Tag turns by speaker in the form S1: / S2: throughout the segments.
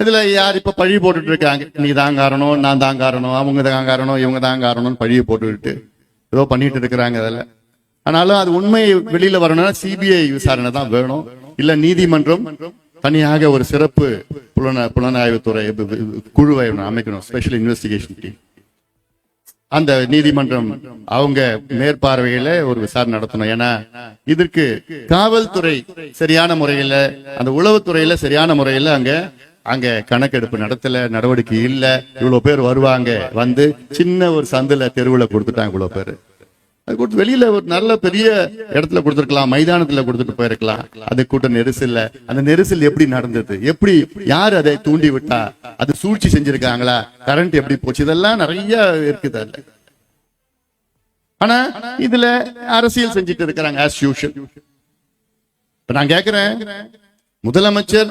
S1: இதுல யார் இப்ப பழி போட்டுட்டு இருக்காங்க நீ தான் காரணம் நான் தான் காரணம் அவங்க தான் காரணம் இவங்க தான் காரணம்னு பழியை போட்டுக்கிட்டு ஏதோ பண்ணிட்டு இருக்கிறாங்க அதில். ஆனாலும் அது உண்மை வெளியில வரணும்னா சிபிஐ விசாரணை தான் வேணும். இல்ல நீதிமன்றம் தனியாக ஒரு சிறப்பு புலன புலனாய்வுத்துறை குழுவை அமைக்கணும் ஸ்பெஷல் இன்வெஸ்டிகேஷன் டீம் அந்த நீதிமன்றம் அவங்க மேற்பார்வையில ஒரு விசாரணை நடத்தணும். ஏன்னா இதற்கு காவல்துறை சரியான முறையில அந்த உளவுத்துறையில சரியான முறையில அங்க அங்க கணக்கெடுப்பு நடத்தல நடவடிக்கை இல்ல இவ்வளவு பேர் வருவாங்க வந்து சின்ன ஒரு சந்துல தெருவுல கொடுத்துட்டாங்க இவ்வளவு பேர். அது கொடுத்து வெளியில ஒரு நல்ல பெரிய இடத்துல கொடுத்துருக்கலாம் மைதானத்துல கொடுத்துட்டு போயிருக்கலாம். அது கூட்ட நெரிசல்ல அந்த நெரிசல் எப்படி நடந்தது? எப்படி யார் அதை தூண்டி விட்டா? அது சூழ்ச்சி செஞ்சிருக்காங்களா? கரண்ட் எப்படி போச்சு? இதெல்லாம் நிறைய இருக்குது அதுல. ஆனா இதுல அரசியல் செஞ்சுட்டு இருக்கிறாங்க ஆஸ் யூஷுவல் இப்ப நான் கேக்குறேன் முதலமைச்சர்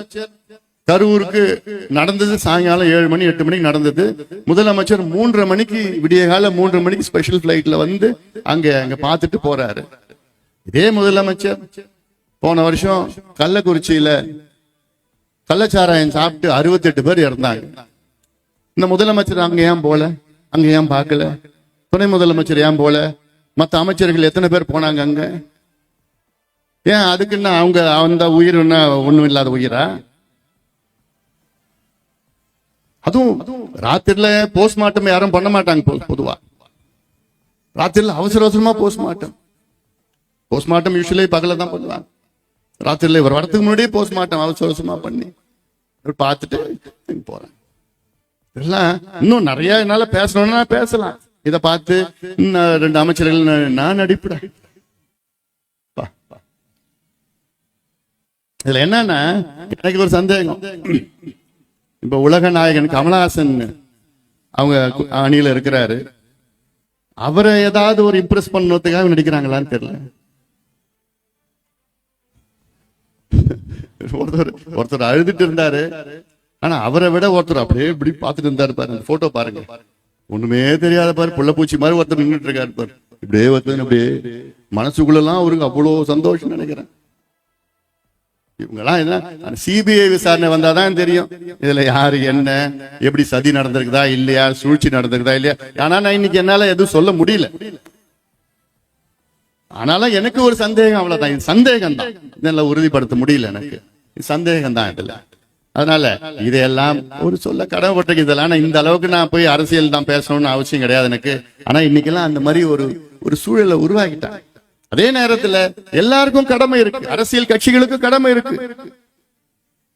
S1: கரூருக்கு நடந்தது சாயங்காலம் ஏழு மணி எட்டு மணிக்கு நடந்தது. முதலமைச்சர் மூன்றரை மணிக்கு விடிய கால மூன்றரை மணிக்கு ஸ்பெஷல் பிளைட்ல வந்து அங்க அங்க பார்த்துட்டு போறாரு. இதே முதலமைச்சர் போன வருஷம் கள்ளக்குறிச்சியில கள்ளச்சாராயம் சாப்பிட்டு அறுபத்தெட்டு பேர் இறந்தாங்க. இந்த முதலமைச்சர் அங்க ஏன் போல? அங்க ஏன் பார்க்கல? துணை முதலமைச்சர் ஏன் போல? மத்த அமைச்சர்கள் எத்தனை பேர் போனாங்க அங்க? ஏன் அதுக்குன்னா அவங்க அந்த உயிர் என்ன ஒண்ணும் இல்லாத உயிரா? அதுவும் ராத்திரில போஸ்ட்மார்ட்டம் யாரும் பண்ண மாட்டாங்க பொதுவா. ராத்திரில அவசர அவசரமா போஸ்ட்மார்ட்டம் போஸ்ட்மார்ட்டம் யூஸ்வலி பகல தான் பண்ணுவாங்க. ராத்திரில இவர் வரத்துக்கு முன்னாடியே போஸ்ட்மார்ட்டம் அவசர அவசரமா பண்ணி பார்த்துட்டு போறாங்க இதெல்லாம் இன்னும் நிறைய என்னால பேசணும்னா பேசலாம். இத பார்த்து ரெண்டு அமைச்சர்கள் நான் அடிப்பட நடிப்புடா. பா. இதுல என்னன்னா எனக்கு ஒரு சந்தேகம். இப்ப உலக நாயகன் கமலஹாசன் அவங்க கு- அணியில இருக்கிறாரு. அவரை ஏதாவது ஒரு இம்ப்ரெஸ் பண்ணதுக்காக நடிக்கிறாங்களான்னு தெரியல. ஒருத்தர் ஒருத்தர் அழுதுட்டு இருந்தாரு. ஆனா அவரை விட ஒருத்தர் அப்படியே இப்படி பார்த்துட்டு இருந்தாரு பாருங்க போட்டோ பாருங்க. ஒண்ணுமே தெரியாத பாரு புள்ள பூச்சி மாதிரி ஒருத்தர் நின்றுட்டு இருக்காரு பாரு. இப்படியே ஒருத்தர் அப்படியே மனசுக்குள்ள எல்லாம் அவருக்கு அவ்வளவு சந்தோஷம் நினைக்கிறேன். இவங்கெல்லாம் என்ன? சிபிஐ விசாரணை வந்தாதான் தெரியும். இதுல யாரு என்ன? எப்படி சதி நடந்திருக்குதா இல்லையா? சூழ்ச்சி நடந்திருக்குதா இல்லையா? ஆனா நான் இன்னைக்கு என்னால எதுவும் சொல்ல முடியல. ஆனாலும் எனக்கு ஒரு சந்தேகம் அவ்வளவுதான். இது சந்தேகம் தான் இதெல்லாம் உறுதிப்படுத்த முடியல எனக்கு. சந்தேகம் தான் இதுல. அதனால இதையெல்லாம் ஒரு சொல்ல கடமைப்பட்டிருக்கு. இதெல்லாம் ஆனா இந்த அளவுக்கு நான் போய் அரசியல் தான் பேசணும்னு அவசியம் கிடையாது எனக்கு. ஆனா இன்னைக்கெல்லாம் அந்த மாதிரி ஒரு ஒரு சூழலை உருவாக்கிட்டான் அதே நேரத்துல எல்லாருக்கும் கடமை இருக்கு. அரசியல் கட்சிகளுக்கு கடமை இருக்கு.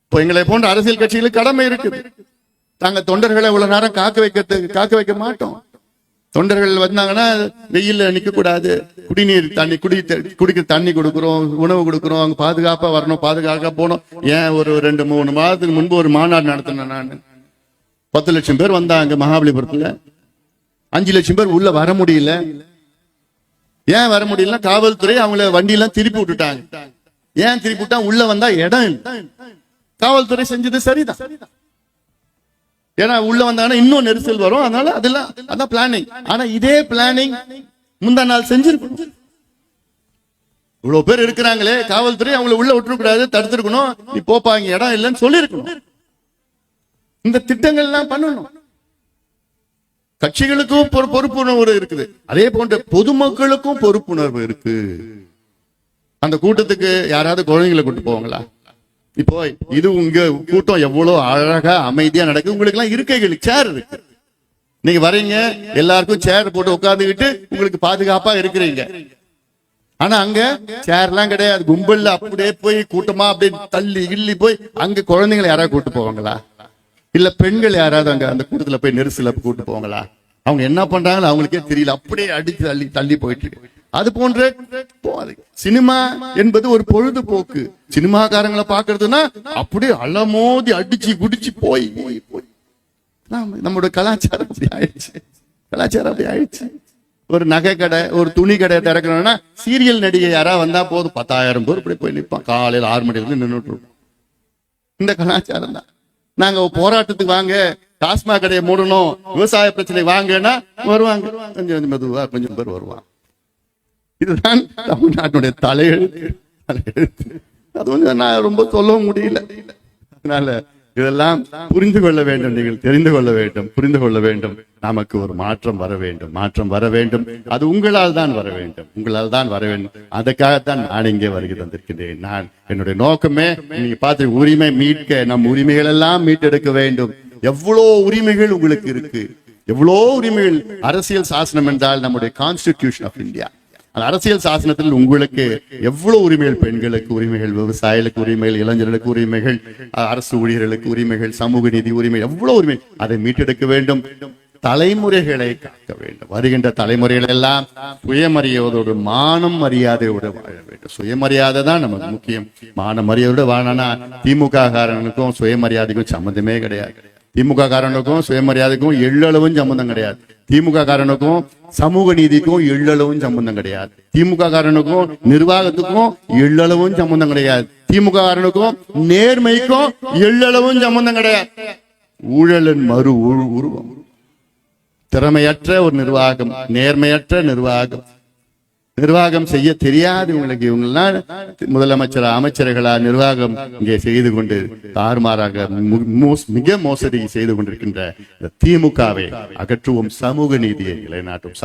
S1: இப்போ எங்களை போன்ற அரசியல் கட்சிகளுக்கு கடமை இருக்குது நாங்க தொண்டர்களை இவ்வளவு நேரம் காக்க வைக்கிறதுக்கு காக்க வைக்க மாட்டோம். தொண்டர்கள் வந்தாங்கன்னா வெயில்ல நிக்க கூடாது. குடிநீர் தண்ணி குடி குடிக்கிற தண்ணி கொடுக்குறோம் உணவு கொடுக்குறோம் அவங்க பாதுகாப்பா வரணும் பாதுகாக்க போனோம் ஏன் ஒரு ரெண்டு மூணு மாதத்துக்கு முன்பு ஒரு மாநாடு நடத்தினேன் நான். பத்து லட்சம் பேர் வந்தாங்க மகாபலிபுரத்துல. அஞ்சு லட்சம் பேர் உள்ள வர முடியல. ஏன் வர முடியல காவல்துறை அவங்கள வண்டியெல்லாம் திருப்பி விட்டுட்டாங்க. ஏன் திருப்பி விட்டா? உள்ள வந்தா இடம் காவல்துறை செஞ்சது சரிதான். ஏன்னா உள்ள வந்தாங்கன்னா இன்னும் நெரிசல் வரும். அதனால அதெல்லாம் அதான் பிளானிங் ஆனா இதே பிளானிங் முந்தா நாள் செஞ்சிருக்கணும். இவ்வளவு பேர் இருக்கிறாங்களே காவல்துறை அவங்கள உள்ள விட்டுறக்கூடாது தடுத்திருக்கணும். நீ போப்பாங்க இடம் இல்லைன்னு சொல்லியிருக்கணும் இந்த திட்டங்கள் எல்லாம் பண்ணணும். கட்சிகளுக்கும் பொறுப்புணர்வு இருக்குது. அதே போன்ற பொதுமக்களுக்கும் பொறுப்புணர்வு இருக்கு. அந்த கூட்டத்துக்கு யாராவது குழந்தைங்களை கூட்டு போவாங்களா? இப்போ இது உங்க கூட்டம் எவ்வளவு அழகா அமைதியா நடக்குது. உங்களுக்கு எல்லாம் இருக்கைகள் சேர் இருக்கு. நீங்க வரீங்க எல்லாருக்கும் சேர் போட்டு உட்கார்ந்துகிட்டு உங்களுக்கு பாதுகாப்பா இருக்கிறீங்க. ஆனா அங்க சேர்லாம் கிடையாது. கும்பல்ல அப்படியே போய் கூட்டமா அப்படியே தள்ளி கிள்ளி போய் அங்க குழந்தைங்களை யாராவது கூட்டு போவாங்களா? இல்ல பெண்கள் யாராவது அங்க அந்த கூட்டத்துல போய் நெரிசல கூட்டு போவாங்களா? அவங்க என்ன பண்றாங்களோ அவங்களுக்கே தெரியல. அப்படியே அடிச்சு தள்ளி தள்ளி போயிட்டு இருக்கு. அது போன்ற சினிமா என்பது ஒரு பொழுதுபோக்கு. சினிமாக்காரங்களை பாக்குறதுன்னா அப்படியே அலமோதி அடிச்சு குடிச்சு போய் போய் போய். நம்மளோட கலாச்சாரம் அப்படி ஆயிடுச்சு. கலாச்சாரம் அப்படி ஆயிடுச்சு. ஒரு நகை கடை ஒரு துணி கடை திறக்கணும்னா சீரியல் நடிகை யாரா வந்தா போதும். பத்தாயிரம் பேர் இப்படி போய் நிற்பான் காலையில ஆறு மணில இருந்து நின்றுட்டு இந்த கலாச்சாரம் தான். நாங்க போராட்டத்துக்கு வாங்க டாஸ்மாக் கடையை மூடணும் விவசாய பிரச்சனை வாங்கன்னா வருவாங்க. கொஞ்சம் கொஞ்சம் மெதுவா கொஞ்சம் பேர் வருவாங்க. இதுதான் தமிழ்நாட்டுடைய தலையெழுத்து. தலையெழுத்து. அது வந்து நான் ரொம்ப சொல்லவும் முடியல. அதனால இதெல்லாம் புரிந்து கொள்ள வேண்டும். நீங்கள் தெரிந்து கொள்ள வேண்டும். புரிந்து கொள்ள வேண்டும். நமக்கு ஒரு மாற்றம் வர வேண்டும். மாற்றம் வர வேண்டும். அது உங்களால் தான் வர வேண்டும். உங்களால் தான் வர வேண்டும். அதுக்காகத்தான் நான் இங்கே வருகை தந்திருக்கின்றேன் நான் என்னுடைய நோக்கமே நீங்க பார்த்து உரிமை மீட்க நம் உரிமைகள் எல்லாம் மீட்டெடுக்க வேண்டும். எவ்வளோ உரிமைகள் உங்களுக்கு இருக்கு? எவ்வளோ உரிமைகள்? அரசியல் சாசனம் என்றால் நம்முடைய கான்ஸ்டிடியூஷன் ஆஃப் இந்தியா அந்த அரசியல் சாசனத்தில் உங்களுக்கு எவ்வளவு உரிமைகள்? பெண்களுக்கு உரிமைகள் விவசாயிகளுக்கு உரிமைகள் இளைஞர்களுக்கு உரிமைகள் அரசு ஊழியர்களுக்கு உரிமைகள் சமூக நீதி உரிமை எவ்வளவு உரிமை? அதை மீட்டெடுக்க வேண்டும். தலைமுறைகளை காக்க வேண்டும். வருகின்ற தலைமுறைகள் எல்லாம் சுயமரியாதையோடு மானம் மரியாதையோடு வாழ வேண்டும். சுயமரியாதை தான் நமக்கு முக்கியம். மான மரியாதையோடு வாழனா திமுக காரனுக்கும் சுயமரியாதைக்கும் சம்மந்தமே கிடையாது. திமுக காரனுக்கும் சுயமரியாதைக்கும் எள்ளளவும் சம்பந்தம் கிடையாது. திமுக காரனுக்கும் சமூக நீதிக்கும் எள்ளளவும் சம்பந்தம் கிடையாது. திமுக காரனுக்கும் நிர்வாகத்துக்கும் எள்ளளவும் சம்பந்தம் கிடையாது. திமுக காரனுக்கும் நேர்மைக்கும் எள்ளளவும் சம்பந்தம் கிடையாது. ஊழலின் மறு உருவம். திறமையற்ற ஒரு நிர்வாகம் நேர்மையற்ற நிர்வாகம். நிர்வாகம் செய்ய தெரியாது உங்களுக்கு. இவங்கெல்லாம் முதலமைச்சர் அமைச்சர்களா நிர்வாகம் இங்கே செய்து கொண்டு தாறுமாறாக மிக மோசடி செய்து கொண்டிருக்கின்ற திமுகவை அகற்றுவோம் சமூக நீதியை நிலைநாட்டும்